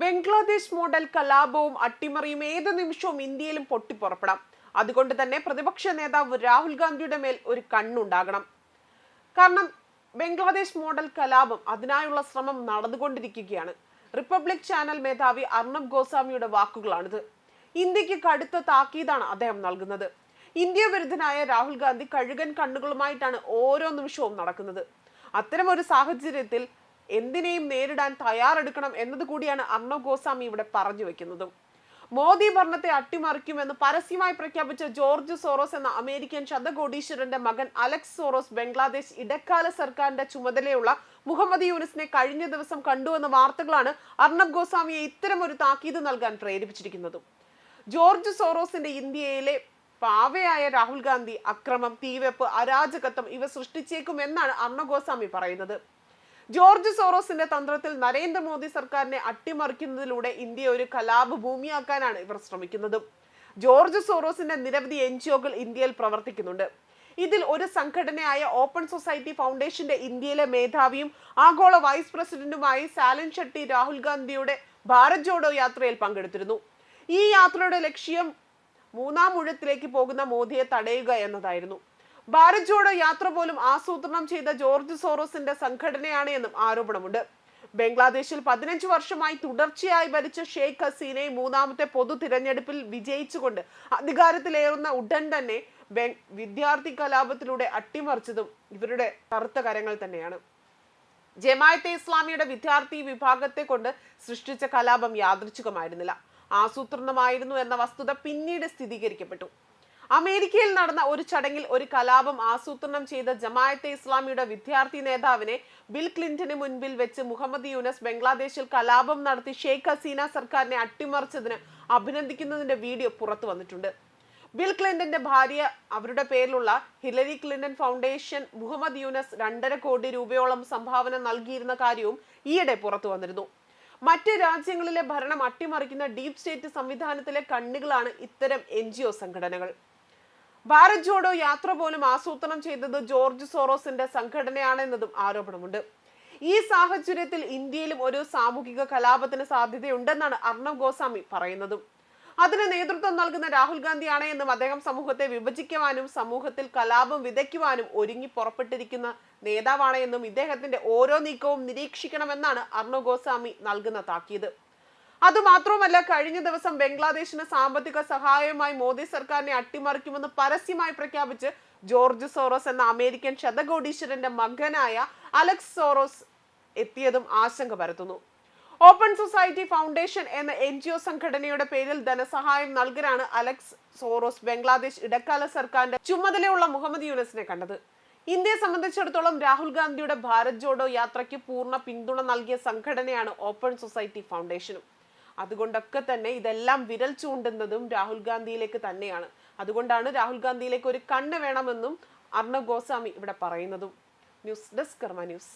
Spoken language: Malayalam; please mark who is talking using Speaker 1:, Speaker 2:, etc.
Speaker 1: ബംഗ്ലാദേശ് മോഡൽ കലാപവും അട്ടിമറിയും ഏത് നിമിഷവും ഇന്ത്യയിലും പൊട്ടിപ്പുറപ്പെടാം. അതുകൊണ്ട് തന്നെ പ്രതിപക്ഷ നേതാവ് രാഹുൽ ഗാന്ധിയുടെ മേൽ ഒരു കണ്ണുണ്ടാകണം. കാരണം ബംഗ്ലാദേശ് മോഡൽ കലാപം അതിനായുള്ള ശ്രമം നടന്നുകൊണ്ടിരിക്കുകയാണ്. റിപ്പബ്ലിക് ചാനൽ മേധാവി അർണബ് ഗോസ്വാമിയുടെ വാക്കുകളാണിത്. ഇന്ത്യയ്ക്ക് കടുത്ത താക്കീതാണ് അദ്ദേഹം നൽകുന്നത്. ഇന്ത്യ വിരുദ്ധനായ രാഹുൽ ഗാന്ധി കഴുകൻ കണ്ണുകളുമായിട്ടാണ് ഓരോ നിമിഷവും നടക്കുന്നത്. അത്തരം ഒരു സാഹചര്യത്തിൽ എന്തിനേയും നേരിടാൻ തയ്യാറെടുക്കണം എന്നത് കൂടിയാണ് അർണബ് ഗോസ്വാമി ഇവിടെ പറഞ്ഞു വെക്കുന്നതും. മോദി ഭരണത്തെ അട്ടിമറിക്കുമെന്ന് പരസ്യമായി പ്രഖ്യാപിച്ച ജോർജ് സോറോസ് എന്ന അമേരിക്കൻ ശതകോടീശ്വരന്റെ മകൻ അലക്സ് സോറോസ് ബംഗ്ലാദേശ് ഇടക്കാല സർക്കാരിന്റെ ചുമതലയുള്ള മുഹമ്മദ് യൂനിസിനെ കഴിഞ്ഞ ദിവസം കണ്ടുവെന്ന വാർത്തകളാണ് അർണബ് ഗോസ്വാമിയെ ഇത്തരം ഒരു താക്കീത് നൽകാൻ പ്രേരിപ്പിച്ചിരിക്കുന്നതും. ജോർജ് സോറോസിന്റെ ഇന്ത്യയിലെ പാവയായ രാഹുൽ ഗാന്ധി അക്രമം തീവെപ്പ് അരാജകത്വം ഇവ സൃഷ്ടിച്ചേക്കും എന്നാണ് അർണബ് ഗോസ്വാമി പറയുന്നത്. ജോർജ് സോറോസിന്റെ തന്ത്രത്തിൽ നരേന്ദ്രമോദി സർക്കാരിനെ അട്ടിമറിക്കുന്നതിലൂടെ ഇന്ത്യയെ ഒരു കലാപ ഭൂമിയാക്കാനാണ് ഇവർ ശ്രമിക്കുന്നത്. ജോർജ് സോറോസിന്റെ നിരവധി എൻ ജിഒകൾ ഇന്ത്യയിൽ പ്രവർത്തിക്കുന്നുണ്ട്. ഇതിൽ ഒരു സംഘടനയായ ഓപ്പൺ സൊസൈറ്റി ഫൗണ്ടേഷന്റെ ഇന്ത്യയിലെ മേധാവിയും ആഗോള വൈസ് പ്രസിഡന്റുമായി സാലൻ ഷെട്ടി രാഹുൽ ഗാന്ധിയുടെ ഭാരത് ജോഡോ യാത്രയിൽ പങ്കെടുത്തിരുന്നു. ഈ യാത്രയുടെ ലക്ഷ്യം മൂന്നാം ഊഴത്തിലേക്ക് പോകുന്ന മോദിയെ തടയുക എന്നതായിരുന്നു. ഭാരത് ജോഡോ യാത്ര പോലും ആസൂത്രണം ചെയ്ത ജോർജ് സോറോസിന്റെ സംഘടനയാണ് എന്നും ആരോപണമുണ്ട്. ബംഗ്ലാദേശിൽ പതിനഞ്ച് വർഷമായി തുടർച്ചയായി ഭരിച്ച ഷെയ്ഖ് ഹസീനെ മൂന്നാമത്തെ പൊതു തിരഞ്ഞെടുപ്പിൽ വിജയിച്ചുകൊണ്ട് അധികാരത്തിലേറുന്ന ഉടൻ തന്നെ വിദ്യാർത്ഥി കലാപത്തിലൂടെ അട്ടിമറിച്ചതും ഇവരുടെ കറുത്ത കരങ്ങൾ തന്നെയാണ്. ജമായത്തെ ഇസ്ലാമിയുടെ വിദ്യാർത്ഥി വിഭാഗത്തെ കൊണ്ട് സൃഷ്ടിച്ച കലാപം യാദൃച്ഛികമായിരുന്നില്ല. ആസൂത്രണമായിരുന്നു എന്ന വസ്തുത പിന്നീട് സ്ഥിരീകരിക്കപ്പെട്ടു. അമേരിക്കയിൽ നടന്ന ഒരു ചടങ്ങിൽ ഒരു കലാപം ആസൂത്രണം ചെയ്ത ജമായത്തെ ഇസ്ലാമിയുടെ വിദ്യാർത്ഥി നേതാവിനെ ബിൽ ക്ലിന്റന് മുൻപിൽ വെച്ച് മുഹമ്മദ് യൂനസ് ബംഗ്ലാദേശിൽ കലാപം നടത്തി ഷെയ്ഖ് ഹസീന സർക്കാരിനെ അട്ടിമറിച്ചതിന് അഭിനന്ദിക്കുന്നതിന്റെ വീഡിയോ പുറത്തു വന്നിട്ടുണ്ട്. ബിൽ ക്ലിന്റന്റെ ഭാര്യ അവരുടെ പേരിലുള്ള Hillary Clinton foundation Muhammad Yunus രണ്ടര കോടി രൂപയോളം സംഭാവന നൽകിയിരുന്ന കാര്യവും ഈയിടെ പുറത്തു വന്നിരുന്നു. മറ്റ് രാജ്യങ്ങളിലെ ഭരണം അട്ടിമറിക്കുന്ന ഡീപ് സ്റ്റേറ്റ് സംവിധാനത്തിലെ കണ്ണുകളാണ് ഇത്തരം എൻ സംഘടനകൾ. ഭാരത് ജോഡോ യാത്ര പോലും ആസൂത്രണം ചെയ്തത് ജോർജ് സോറോസിന്റെ സംഘടനയാണെന്നതും ആരോപണമുണ്ട്. ഈ സാഹചര്യത്തിൽ ഇന്ത്യയിലും ഒരു സാമൂഹിക കലാപത്തിന് സാധ്യതയുണ്ടെന്നാണ് അർണബ് ഗോസ്വാമി പറയുന്നതും. അതിന് നേതൃത്വം നൽകുന്ന രാഹുൽ ഗാന്ധിയാണ് എന്നും അദ്ദേഹം സമൂഹത്തെ വിഭജിക്കുവാനും സമൂഹത്തിൽ കലാപം വിതയ്ക്കുവാനും ഒരുങ്ങി പുറപ്പെട്ടിരിക്കുന്ന നേതാവാണ് എന്നും ഇദ്ദേഹത്തിന്റെ ഓരോ നീക്കവും നിരീക്ഷിക്കണമെന്നാണ് അർണബ് ഗോസ്വാമി നൽകുന്ന താക്കീത്. അതുമാത്രവുമല്ല കഴിഞ്ഞ ദിവസം ബംഗ്ലാദേശിന് സാമ്പത്തിക സഹായവുമായി മോദി സർക്കാരിനെ അട്ടിമറിക്കുമെന്ന് പരസ്യമായി പ്രഖ്യാപിച്ച് ജോർജ് സോറോസ് എന്ന അമേരിക്കൻ ശതകോടീശ്വരന്റെ മകനായ അലക്സ് സോറോസ് എത്തിയതും ആശങ്ക പരത്തുന്നു. ഓപ്പൺ സൊസൈറ്റി ഫൗണ്ടേഷൻ എന്ന എൻ ജി ഒ സംഘടനയുടെ പേരിൽ ധനസഹായം നൽകാനാണ് അലക്സ് സോറോസ് ബംഗ്ലാദേശ് ഇടക്കാല സർക്കാരിന്റെ ചുമതലയുള്ള മുഹമ്മദ് യൂനസിനെ കണ്ടത്. ഇന്ത്യയെ സംബന്ധിച്ചിടത്തോളം രാഹുൽ ഗാന്ധിയുടെ ഭാരത് ജോഡോ യാത്രയ്ക്ക് പൂർണ പിന്തുണ നൽകിയ സംഘടനയാണ് ഓപ്പൺ സൊസൈറ്റി ഫൗണ്ടേഷനും. അതുകൊണ്ടൊക്കെ തന്നെ ഇതെല്ലാം വിരൽ ചൂണ്ടുന്നതും രാഹുൽ ഗാന്ധിയിലേക്ക് തന്നെയാണ്. അതുകൊണ്ടാണ് രാഹുൽ ഗാന്ധിയിലേക്ക് ഒരു കണ്ണ് വേണമെന്നും അർണബ് ഗോസ്വാമി ഇവിടെ പറയുന്നതും. News desk Karma news.